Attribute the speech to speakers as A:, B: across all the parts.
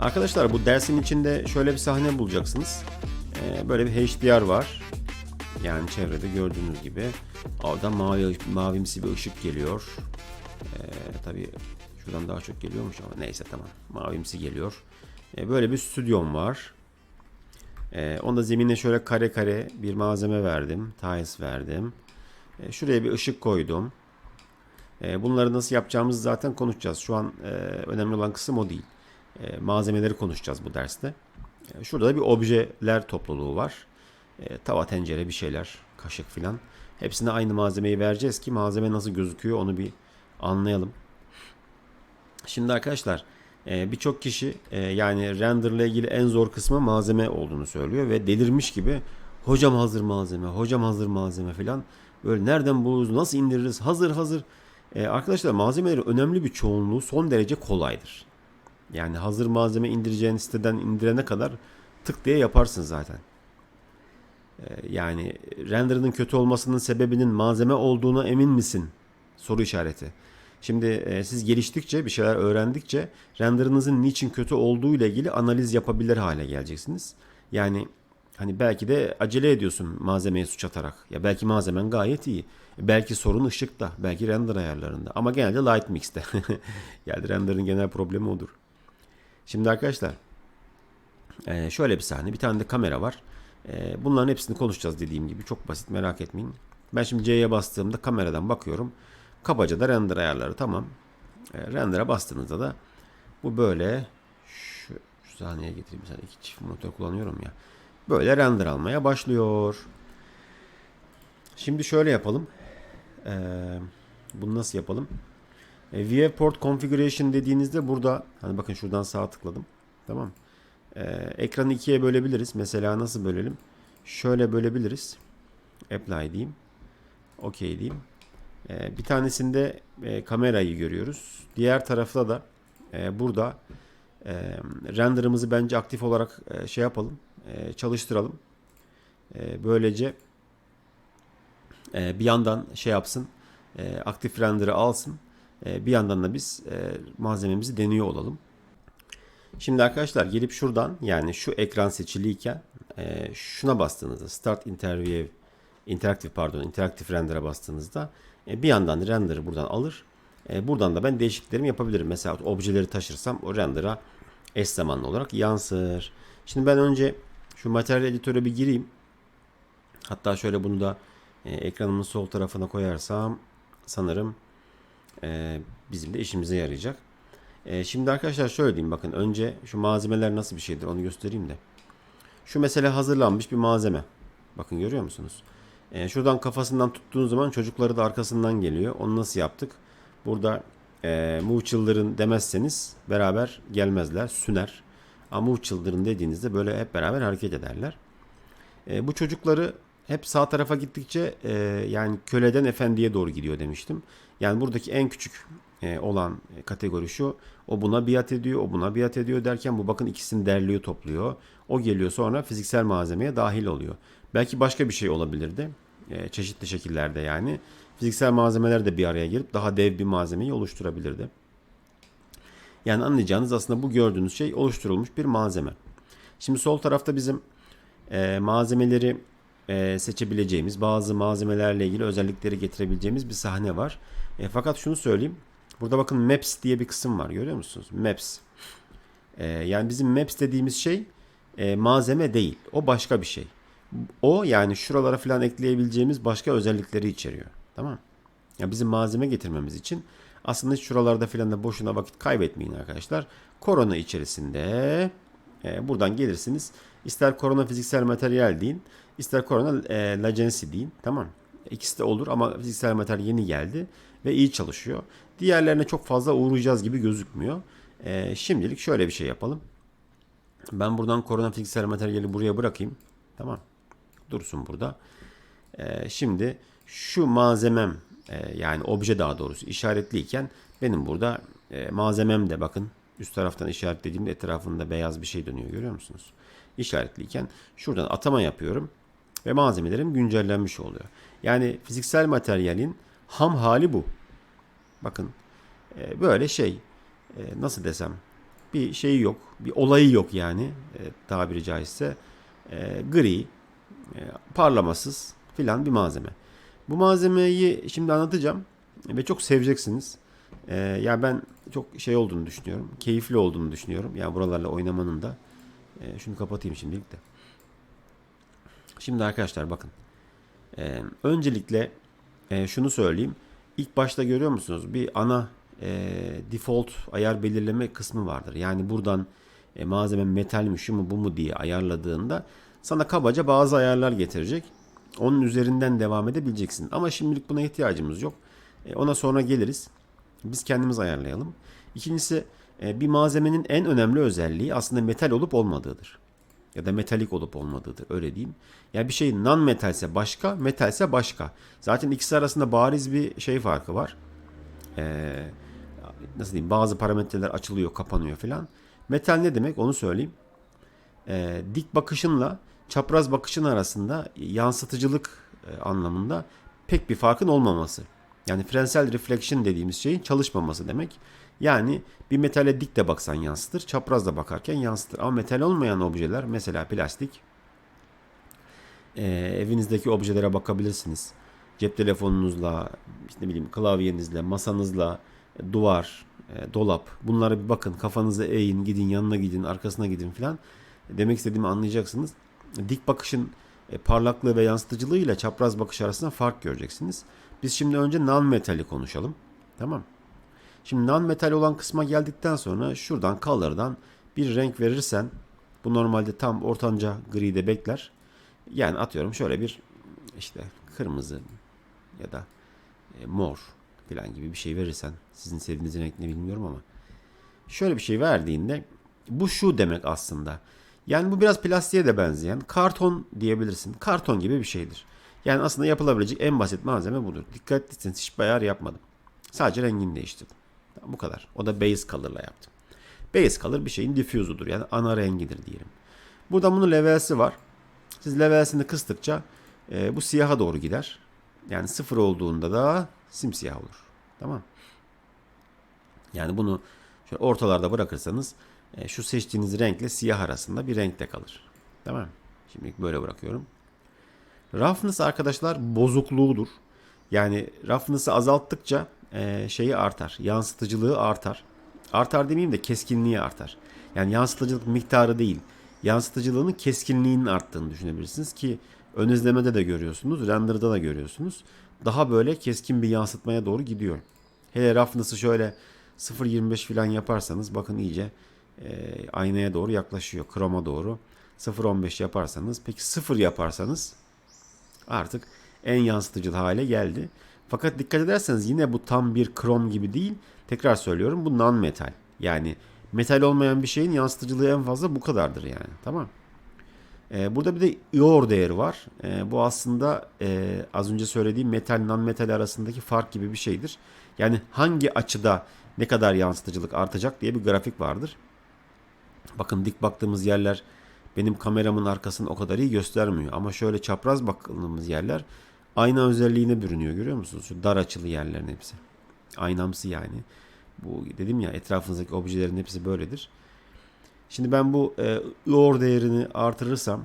A: Arkadaşlar bu dersin içinde şöyle bir sahne bulacaksınız. Ee, böyle bir HDR var. Yani çevrede gördüğünüz gibi. Oradan mavi, mavimsi bir ışık geliyor. Ee, tabii şuradan daha çok geliyormuş ama neyse tamam. Mavimsi geliyor. Ee, böyle bir stüdyom var. Ee, onda zemine şöyle kare kare bir malzeme verdim. Tiles verdim. Ee, şuraya bir ışık koydum. Ee, bunları nasıl yapacağımızı zaten konuşacağız. Şu an e, önemli olan kısım o değil. E, malzemeleri konuşacağız bu derste. E, şurada da bir objeler topluluğu var. E, tava, tencere, bir şeyler, kaşık filan. Hepsine aynı malzemeyi vereceğiz ki malzeme nasıl gözüküyor onu bir anlayalım. Şimdi arkadaşlar e, birçok kişi e, yani render ile ilgili en zor kısmı malzeme olduğunu söylüyor ve delirmiş gibi hocam hazır malzeme, hocam hazır malzeme filan böyle nereden buluruz, nasıl indiririz, hazır hazır. E, arkadaşlar malzemelerin önemli bir çoğunluğu son derece kolaydır. Yani hazır malzeme indireceğin siteden indirene kadar tık diye yaparsın zaten. Ee, yani render'ının kötü olmasının sebebinin malzeme olduğuna emin misin? Soru işareti. Şimdi e, siz geliştikçe, bir şeyler öğrendikçe render'ınızın niçin kötü olduğu ile ilgili analiz yapabilir hale geleceksiniz. Yani hani belki de acele ediyorsun malzemeye suç atarak. Ya belki malzemen gayet iyi. Belki sorun ışıkta, belki render ayarlarında. Ama genelde light mix'te. yani render'ın genel problemi odur. Şimdi arkadaşlar e, şöyle bir sahne. Bir tane de kamera var. E, Bunların hepsini konuşacağız dediğim gibi. Çok basit merak etmeyin. Ben şimdi C'ye bastığımda kameradan bakıyorum. Kabaca da render ayarları tamam. E, Render'a bastığınızda da bu böyle şu, şu sahneye getireyim. Mesela iki çift monitör kullanıyorum ya. Böyle render almaya başlıyor. Şimdi şöyle yapalım. E, bunu nasıl yapalım? E, Viewport Configuration dediğinizde burada hani bakın şuradan sağ tıkladım. Tamam. E, ekranı ikiye bölebiliriz. Mesela nasıl bölelim? Şöyle bölebiliriz. Apply diyeyim. OK diyeyim. E, bir tanesinde e, kamerayı görüyoruz. Diğer tarafta da e, burada e, render'ımızı bence aktif olarak şey yapalım. Çalıştıralım. Böylece bir yandan şey yapsın. Aktif render'ı alsın. Bir yandan da biz malzememizi deniyor olalım. Şimdi arkadaşlar gelip şuradan yani şu ekran seçiliyken şuna bastığınızda Start Interview Interactive pardon Interactive Render'a bastığınızda e, bir yandan render'ı buradan alır. E, buradan da ben değişikliklerimi yapabilirim. Mesela objeleri taşırsam o render'a eş zamanlı olarak yansır. Şimdi ben önce şu materyal editöre bir gireyim. Hatta şöyle bunu da e, ekranımın sol tarafına koyarsam sanırım e, bizim de işimize yarayacak. E, şimdi arkadaşlar şöyle diyeyim bakın önce şu malzemeler nasıl bir şeydir onu göstereyim de. Şu mesela hazırlanmış bir malzeme. Bakın görüyor musunuz? E, şuradan kafasından tuttuğunuz zaman çocukları da arkasından geliyor. Onu nasıl yaptık? Burada e, move children demezseniz beraber gelmezler. Süner. Ama move children dediğinizde böyle hep beraber hareket ederler. E, bu çocukları hep sağ tarafa gittikçe e, yani köleden efendiye doğru gidiyor demiştim. Yani buradaki en küçük e, olan kategori şu. O buna biat ediyor, o buna biat ediyor derken bu bakın ikisini derliyor, topluyor. O geliyor sonra fiziksel malzemeye dahil oluyor. Belki başka bir şey olabilirdi. E, çeşitli şekillerde yani. Fiziksel malzemeler de bir araya gelip daha dev bir malzemeyi oluşturabilirdi. Yani anlayacağınız aslında bu gördüğünüz şey oluşturulmuş bir malzeme. Şimdi sol tarafta bizim e, malzemeleri e, seçebileceğimiz, bazı malzemelerle ilgili özellikleri getirebileceğimiz bir sahne var. E, fakat şunu söyleyeyim. Burada bakın Maps diye bir kısım var. Görüyor musunuz? Maps. E, yani bizim Maps dediğimiz şey e, malzeme değil. O başka bir şey. O yani şuralara falan ekleyebileceğimiz başka özellikleri içeriyor. Tamam Ya bizim malzeme getirmemiz için aslında şuralarda falan da boşuna vakit kaybetmeyin arkadaşlar. Korona içerisinde e, buradan gelirsiniz. İster korona fiziksel materyal deyin. ister korona e, lagency deyin. Tamam İkisi de olur ama fiziksel materyal yeni geldi ve iyi çalışıyor. Diğerlerine çok fazla uğrayacağız gibi gözükmüyor. E, şimdilik şöyle bir şey yapalım. Ben buradan korona fiziksel materyali buraya bırakayım. Tamam. Dursun burada. E, şimdi şu malzemem e, yani obje daha doğrusu işaretliyken benim burada e, malzemem de bakın üst taraftan işaretlediğimde etrafında beyaz bir şey dönüyor görüyor musunuz? İşaretliyken şuradan atama yapıyorum. ve malzemelerim güncellenmiş oluyor. Yani fiziksel materyalin ham hali bu. Bakın e, böyle şey e, nasıl desem bir şeyi yok, bir olayı yok yani e, tabiri caizse e, gri, parlamasız filan bir malzeme. Bu malzemeyi şimdi anlatacağım ve çok seveceksiniz. E, ya ben çok şey olduğunu düşünüyorum, keyifli olduğunu düşünüyorum. Yani buralarla oynamanın da. E, şunu kapatayım şimdilik de. Şimdi arkadaşlar bakın. E, öncelikle e, şunu söyleyeyim. İlk başta görüyor musunuz? Bir ana e, default ayar belirleme kısmı vardır. Yani buradan e, malzeme metal mi şu mu bu mu diye ayarladığında sana kabaca bazı ayarlar getirecek. Onun üzerinden devam edebileceksin. Ama şimdilik buna ihtiyacımız yok. E, ona sonra geliriz. Biz kendimiz ayarlayalım. İkincisi e, bir malzemenin en önemli özelliği aslında metal olup olmadığıdır. Ya da metalik olup olmadığıdır öyle diyeyim. Ya bir şey non metalse başka, metalse başka. Zaten ikisi arasında bariz bir şey farkı var. Ee, nasıl diyeyim bazı parametreler açılıyor, kapanıyor filan. Metal ne demek onu söyleyeyim. Ee, dik bakışınla çapraz bakışın arasında yansıtıcılık e, anlamında pek bir farkın olmaması. Yani frensel reflection dediğimiz şeyin çalışmaması demek. Yani bir metale dik de baksan yansıtır, çapraz da bakarken yansıtır. Ama metal olmayan objeler mesela plastik e, evinizdeki objelere bakabilirsiniz. Cep telefonunuzla, işte ne bileyim klavyenizle, masanızla, e, duvar, dolap bunlara bir bakın. Kafanızı eğin, gidin yanına gidin, arkasına gidin filan. Demek istediğimi anlayacaksınız. Dik bakışın e, parlaklığı ve yansıtıcılığı ile çapraz bakış arasında fark göreceksiniz. Biz şimdi önce non metali konuşalım. Tamam. Şimdi non metal olan kısma geldikten sonra şuradan color'dan bir renk verirsen bu normalde tam ortanca gride bekler. Yani atıyorum şöyle bir işte kırmızı ya da e, mor falan gibi bir şey verirsen sizin sevdiğiniz renk ne bilmiyorum ama şöyle bir şey verdiğinde bu şu demek aslında. Yani bu biraz plastiğe de benzeyen karton diyebilirsin. Karton gibi bir şeydir. Yani aslında yapılabilecek en basit malzeme budur. Dikkat etseniz hiç ayar yapmadım. Sadece rengini değiştirdim. Bu kadar. O da base color'la yaptım. Base color bir şeyin diffuse'udur. Yani ana rengidir diyelim. Burada bunun level'si var. Siz level'sini kıstıkça e, bu siyaha doğru gider. Yani sıfır olduğunda da simsiyah olur. Tamam. Yani bunu şöyle ortalarda bırakırsanız e, şu seçtiğiniz renkle siyah arasında bir renkte kalır. Tamam. Şimdi böyle bırakıyorum. Roughness arkadaşlar bozukluğudur. Yani roughness'ı azalttıkça e, şeyi artar. Yansıtıcılığı artar. Artar demeyeyim de keskinliği artar. Yani yansıtıcılık miktarı değil. Yansıtıcılığının keskinliğinin arttığını düşünebilirsiniz ki ön izlemede de görüyorsunuz. Render'da da görüyorsunuz. Daha böyle keskin bir yansıtmaya doğru gidiyor. Hele roughness'ı şöyle 0.25 falan yaparsanız bakın iyice e, aynaya doğru yaklaşıyor. Kroma doğru. 0.15 yaparsanız peki 0 yaparsanız artık en yansıtıcı hale geldi. Fakat dikkat ederseniz yine bu tam bir krom gibi değil. Tekrar söylüyorum bu non metal. Yani metal olmayan bir şeyin yansıtıcılığı en fazla bu kadardır yani. Tamam. Ee, burada bir de ior değeri var. Ee, bu aslında e, az önce söylediğim metal non metal arasındaki fark gibi bir şeydir. Yani hangi açıda ne kadar yansıtıcılık artacak diye bir grafik vardır. Bakın dik baktığımız yerler benim kameramın arkasını o kadar iyi göstermiyor. Ama şöyle çapraz baktığımız yerler ayna özelliğine bürünüyor görüyor musunuz? Şu dar açılı yerlerin hepsi. Aynamsı yani. Bu dedim ya etrafınızdaki objelerin hepsi böyledir. Şimdi ben bu e, IOR değerini artırırsam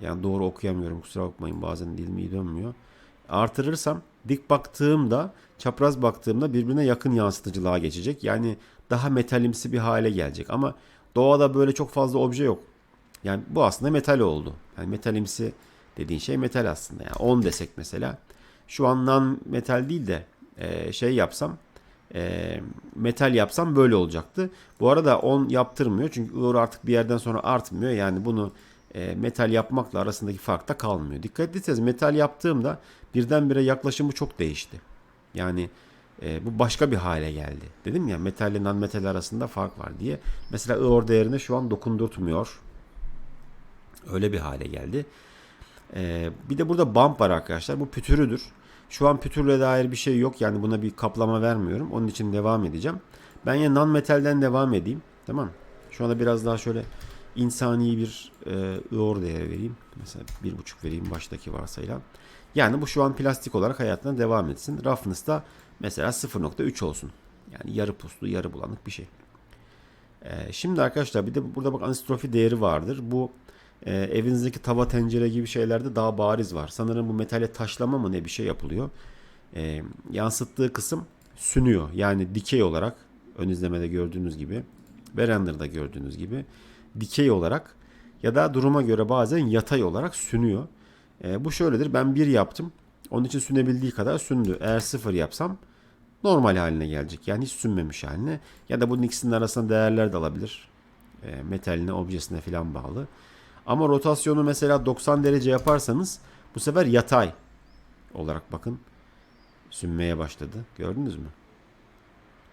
A: yani doğru okuyamıyorum kusura bakmayın bazen dilim iyi dönmüyor. Artırırsam dik baktığımda çapraz baktığımda birbirine yakın yansıtıcılığa geçecek. Yani daha metalimsi bir hale gelecek ama doğada böyle çok fazla obje yok. Yani bu aslında metal oldu. Yani metalimsi dediğin şey metal aslında. Yani 10 desek mesela. Şu an non metal değil de e, şey yapsam e, metal yapsam böyle olacaktı. Bu arada 10 yaptırmıyor. Çünkü ıvır artık bir yerden sonra artmıyor. Yani bunu e, metal yapmakla arasındaki fark da kalmıyor. Dikkat etseniz metal yaptığımda birdenbire yaklaşımı çok değişti. Yani e, bu başka bir hale geldi. Dedim ya metal ile non metal arasında fark var diye. Mesela ıvır değerine şu an dokundurtmuyor. Öyle bir hale geldi. Ee, bir de burada bump var arkadaşlar. Bu pütürüdür. Şu an pütürle dair bir şey yok. Yani buna bir kaplama vermiyorum. Onun için devam edeceğim. Ben ya non metalden devam edeyim. Tamam. Şu anda biraz daha şöyle insani bir e, ıor değeri vereyim. Mesela 1.5 vereyim baştaki varsayılan. Yani bu şu an plastik olarak hayatına devam etsin. Roughness da mesela 0.3 olsun. Yani yarı puslu, yarı bulanık bir şey. Ee, şimdi arkadaşlar bir de burada bak anistrofi değeri vardır. Bu e, evinizdeki tava tencere gibi şeylerde daha bariz var. Sanırım bu metale taşlama mı ne bir şey yapılıyor. Ee, yansıttığı kısım sünüyor. Yani dikey olarak ön izlemede gördüğünüz gibi ve render'da gördüğünüz gibi dikey olarak ya da duruma göre bazen yatay olarak sünüyor. Ee, bu şöyledir. Ben 1 yaptım. Onun için sünebildiği kadar sündü. Eğer 0 yapsam normal haline gelecek. Yani hiç sünmemiş haline. Ya da bunun ikisinin arasında değerler de alabilir. E, metaline, objesine falan bağlı. Ama rotasyonu mesela 90 derece yaparsanız bu sefer yatay olarak bakın sünmeye başladı. Gördünüz mü?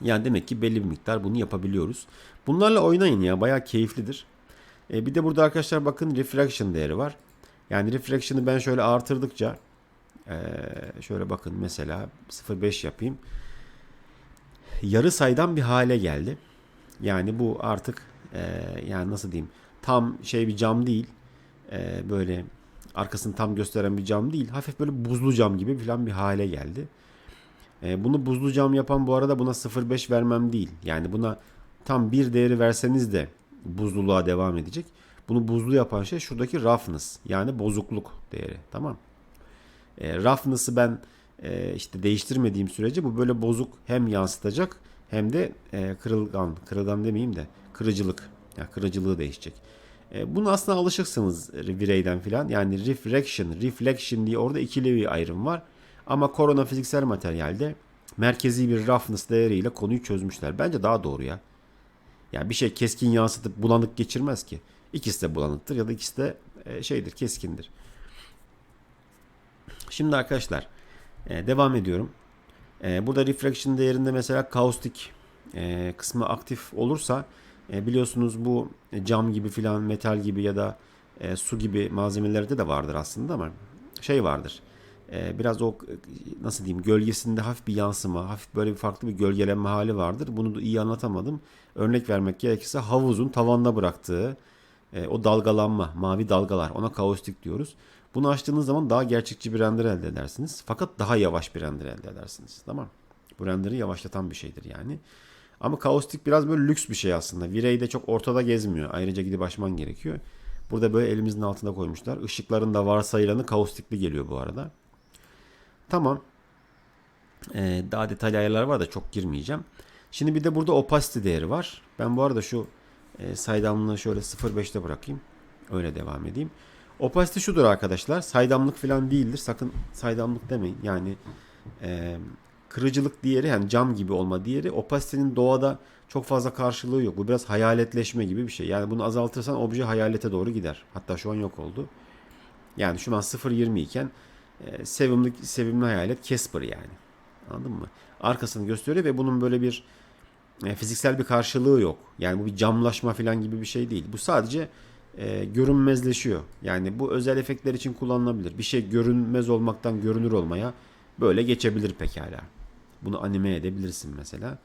A: Yani demek ki belli bir miktar bunu yapabiliyoruz. Bunlarla oynayın ya bayağı keyiflidir. E, bir de burada arkadaşlar bakın refraction değeri var. Yani refraction'ı ben şöyle artırdıkça şöyle bakın mesela 0.5 yapayım yarı saydan bir hale geldi. Yani bu artık yani nasıl diyeyim tam şey bir cam değil. Böyle arkasını tam gösteren bir cam değil. Hafif böyle buzlu cam gibi falan bir hale geldi. Bunu buzlu cam yapan bu arada buna 0.5 vermem değil. Yani buna tam bir değeri verseniz de buzluluğa devam edecek. Bunu buzlu yapan şey şuradaki roughness yani bozukluk değeri. Tamam. E, roughness'ı ben e, işte değiştirmediğim sürece bu böyle bozuk hem yansıtacak hem de e, kırılgan, kırılgan demeyeyim de kırıcılık, yani kırıcılığı değişecek. E, bunu aslında alışıksınız vireyden filan. Yani refraction, reflection diye orada ikili bir ayrım var. Ama korona fiziksel materyalde merkezi bir roughness değeriyle konuyu çözmüşler. Bence daha doğru ya. Yani bir şey keskin yansıtıp bulanık geçirmez ki. İkisi de bulanıktır ya da ikisi de e, şeydir, keskindir. Şimdi arkadaşlar e, devam ediyorum. E, burada refraction değerinde mesela kaustik kısmı aktif olursa biliyorsunuz bu cam gibi filan metal gibi ya da su gibi malzemelerde de vardır aslında ama şey vardır. Biraz o nasıl diyeyim gölgesinde hafif bir yansıma, hafif böyle bir farklı bir gölgelenme hali vardır. Bunu da iyi anlatamadım. Örnek vermek gerekirse havuzun tavanda bıraktığı e, o dalgalanma, mavi dalgalar ona kaustik diyoruz. Bunu açtığınız zaman daha gerçekçi bir render elde edersiniz. Fakat daha yavaş bir render elde edersiniz. Tamam Bu renderi yavaşlatan bir şeydir yani. Ama kaustik biraz böyle lüks bir şey aslında. Virey de çok ortada gezmiyor. Ayrıca gidip açman gerekiyor. Burada böyle elimizin altında koymuşlar. Işıkların da varsayılanı kaustikli geliyor bu arada. Tamam. Ee, daha detaylı ayarlar var da çok girmeyeceğim. Şimdi bir de burada opacity değeri var. Ben bu arada şu e, saydamlığı şöyle 0.5'te bırakayım. Öyle devam edeyim. Opacity şudur arkadaşlar. Saydamlık falan değildir. Sakın saydamlık demeyin. Yani e, kırıcılık diğeri yani cam gibi olma diğeri opacity'nin doğada çok fazla karşılığı yok. Bu biraz hayaletleşme gibi bir şey. Yani bunu azaltırsan obje hayalete doğru gider. Hatta şu an yok oldu. Yani şu an 0.20 iken e, sevimli, sevimli hayalet Casper yani. Anladın mı? Arkasını gösteriyor ve bunun böyle bir e, fiziksel bir karşılığı yok. Yani bu bir camlaşma falan gibi bir şey değil. Bu sadece e, görünmezleşiyor. Yani bu özel efektler için kullanılabilir. Bir şey görünmez olmaktan görünür olmaya böyle geçebilir pekala. Bunu anime edebilirsin mesela.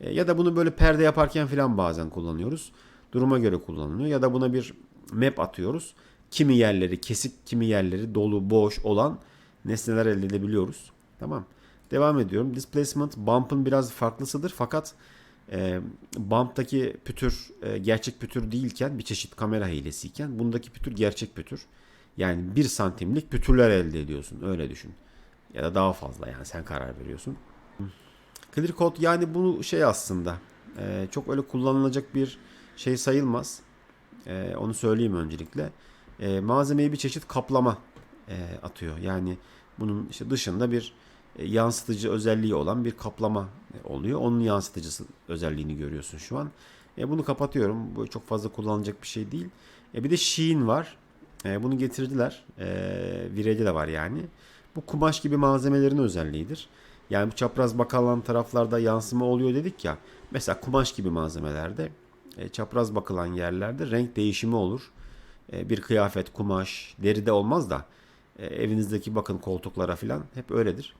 A: E, ya da bunu böyle perde yaparken falan bazen kullanıyoruz. Duruma göre kullanılıyor. Ya da buna bir map atıyoruz. Kimi yerleri kesik, kimi yerleri dolu, boş olan nesneler elde edebiliyoruz. Tamam. Devam ediyorum. Displacement bump'ın biraz farklısıdır fakat e, bump'taki pütür e, gerçek pütür değilken bir çeşit kamera hilesiyken bundaki pütür gerçek pütür. Yani bir santimlik pütürler elde ediyorsun. Öyle düşün. Ya da daha fazla yani sen karar veriyorsun. Clear Code yani bu şey aslında e, çok öyle kullanılacak bir şey sayılmaz. E, onu söyleyeyim öncelikle. E, malzemeyi bir çeşit kaplama e, atıyor. Yani bunun işte dışında bir yansıtıcı özelliği olan bir kaplama oluyor. Onun yansıtıcısı özelliğini görüyorsun şu an. E, bunu kapatıyorum. Bu çok fazla kullanılacak bir şey değil. E, bir de Sheen var. E, bunu getirdiler. E, Virey'de de var yani. Bu kumaş gibi malzemelerin özelliğidir. Yani bu çapraz bakılan taraflarda yansıma oluyor dedik ya. Mesela kumaş gibi malzemelerde e, çapraz bakılan yerlerde renk değişimi olur. E, bir kıyafet, kumaş, deride olmaz da e, evinizdeki bakın koltuklara falan hep öyledir.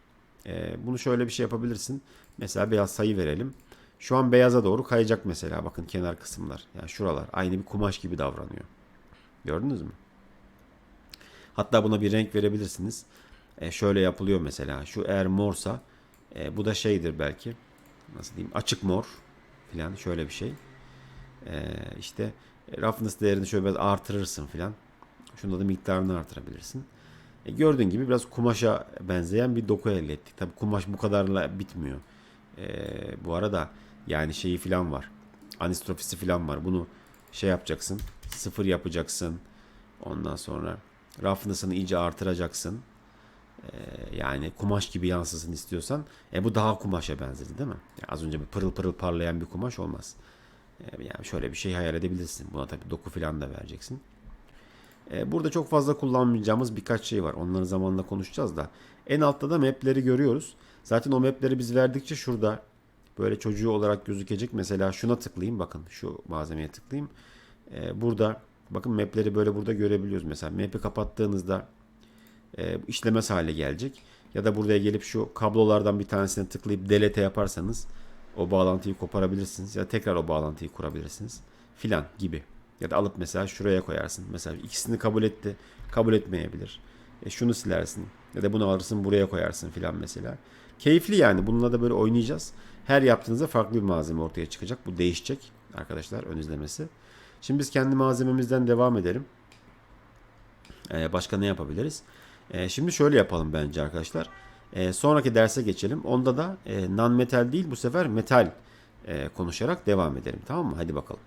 A: E, bunu şöyle bir şey yapabilirsin. Mesela biraz sayı verelim. Şu an beyaza doğru kayacak mesela bakın kenar kısımlar. Yani şuralar aynı bir kumaş gibi davranıyor. Gördünüz mü? Hatta buna bir renk verebilirsiniz. E, şöyle yapılıyor mesela. Şu eğer morsa e, bu da şeydir belki. Nasıl diyeyim? Açık mor filan şöyle bir şey. E, işte roughness değerini şöyle biraz artırırsın filan. Şunda da miktarını artırabilirsin. E, gördüğün gibi biraz kumaşa benzeyen bir doku elde ettik. Tabi kumaş bu kadarla bitmiyor. E, bu arada yani şeyi filan var. Anistrofisi filan var. Bunu şey yapacaksın. Sıfır yapacaksın. Ondan sonra roughness'ını iyice artıracaksın. E, yani kumaş gibi yansısın istiyorsan. E bu daha kumaşa benzedi değil mi? Yani az önce bir pırıl pırıl parlayan bir kumaş olmaz. E, yani şöyle bir şey hayal edebilirsin. Buna tabi doku filan da vereceksin. E, Burada çok fazla kullanmayacağımız birkaç şey var. Onları zamanla konuşacağız da. En altta da mapleri görüyoruz. Zaten o mapleri biz verdikçe şurada böyle çocuğu olarak gözükecek. Mesela şuna tıklayayım. Bakın şu malzemeye tıklayayım. E, Burada bakın mapleri böyle burada görebiliyoruz. Mesela map'i kapattığınızda e, işlemez hale gelecek. Ya da buraya gelip şu kablolardan bir tanesine tıklayıp delete yaparsanız o bağlantıyı koparabilirsiniz. Ya tekrar o bağlantıyı kurabilirsiniz. Filan gibi. Ya da alıp mesela şuraya koyarsın. Mesela ikisini kabul etti. Kabul etmeyebilir. E şunu silersin. Ya da bunu alırsın buraya koyarsın filan mesela. Keyifli yani. Bununla da böyle oynayacağız. Her yaptığınızda farklı bir malzeme ortaya çıkacak. Bu değişecek arkadaşlar ön izlemesi. Şimdi biz kendi malzememizden devam edelim. Ee, başka ne yapabiliriz? Ee, şimdi şöyle yapalım bence arkadaşlar. Ee, sonraki derse geçelim. Onda da e, non metal değil bu sefer metal e, konuşarak devam edelim. Tamam mı? Hadi bakalım.